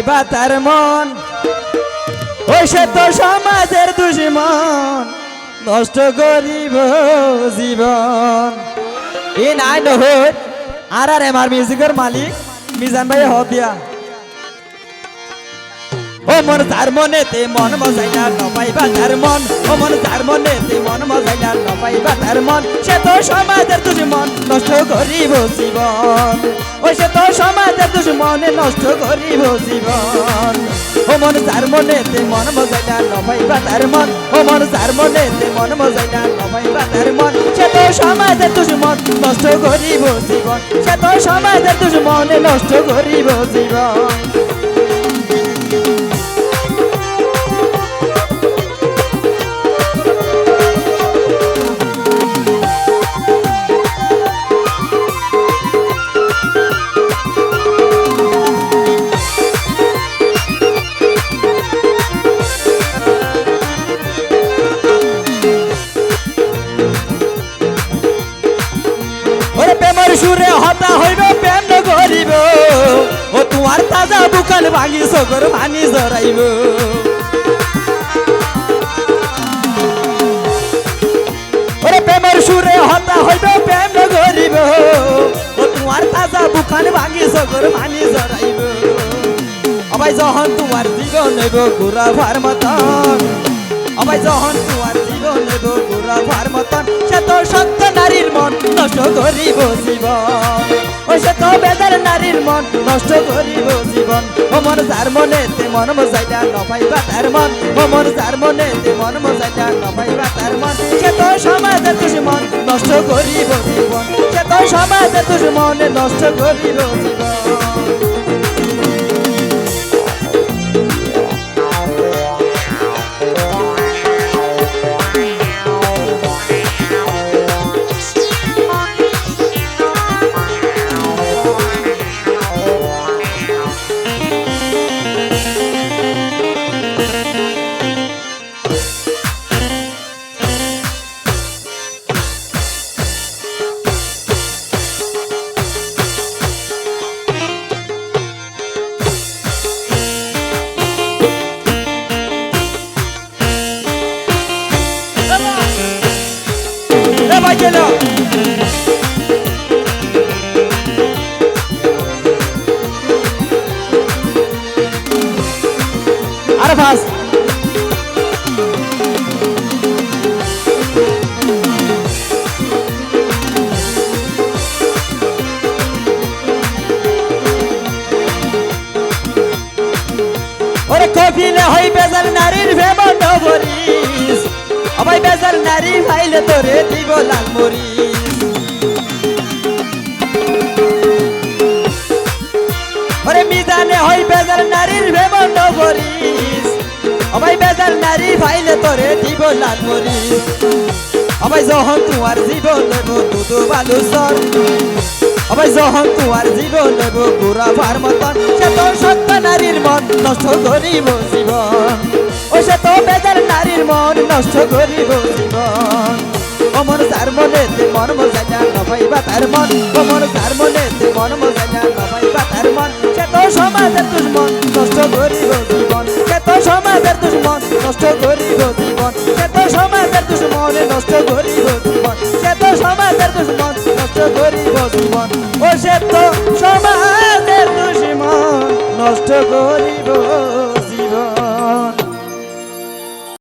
পাইবা তার মন। ওই সে তো সমাজের দুশ্মন, নষ্ট করিব জীবন। এ নাই নহ আর আর এমার মিউজিকের মালিক, মিজান ভাই হব দিয়া ও মন মনেতে মন মজাইলা নপাইবা তার মন। ও মন তার মনেতে মন মজাইলা নপাইবা তার মন। সে তো সমাজের দুশ্মন, নষ্ট করিব জীবন। ও সে তো সমাজের দুশ্মনে, নষ্ট করিব জীবন। ও মন তার মনেতে মন মজাইলা নপাইবা তার মন। ও মন তার মনেতে মন মজাইলা নপাইবা তার মন। সে তো সমাজের দুশ্মন, নষ্ট করিব জীবন। সে তো সমাজের দুশ্মনে, নষ্ট করিব জীবন। সুরে হতা হইব প্রেম ন করিব ও তোমার তাজা বুকান ভাঙি সগর ভানি জরাইব ওরে প্রেমের সুরে হতা হইব প্রেম ন করিব ও তোমার তাজা বুকান ভাঙি সগর ভানি জরাইব অবাই যখন তোমার জীবন নেব ঘুরা ভার মতন, অবাই যখন তোমার জীবন নেব ঘুরা ভার মতন, সে তো সত্য নারীর মন, নষ্ট করিব জীবন। ও সে তো বেদার নারীর মন, নষ্ট করিব জীবন। মন যার মনে তে মন মজাইলা নপাইবা তার মন। মন যার মনে তে মন মজাইলা নপাইবা তার মন। সে তো সমাজের দুশ্মন, নষ্ট করিব জীবন। সে তো সমাজের দুশ্মনে, নষ্ট করিব জীবন। গেল আরে ফাস ওরে কফিলে হই বেজার নারীর ভেমন নগরিস আমাই বেজার নারী ভাইলে তোরে দিব হই বেজার নারীর ভেমন নগরিস আমাই বেজার নারী ভাইলে তোরে দিব লাল মরিস আমাই যখন তোমার জীবন নেব দুধু বালু সর আবার যখন তোমার জীবন নেব গোড়া ভার মতন। সে তো সত্য নারীর মন নষ্ট করিব জীবন। ও সে তো বেজার নারীর মন নষ্ট করিব জীবন। অমর তার মনে মন মজাইলা নভাইবা তার মন। অমর তার মনে মন মজাইলা সমাজের দুশ্মন, নষ্ট করিব জীবন। সে তো সমাজের দুশ্মন, নষ্ট করিব জীবন। সে তো সমাজের দুশ্মন, নষ্ট করিব জীবন। সে তো সমাজের দুশ্মন, নষ্ট করিব জীবন। ও সে তো সমাজের দুশ্মন, নষ্ট করিব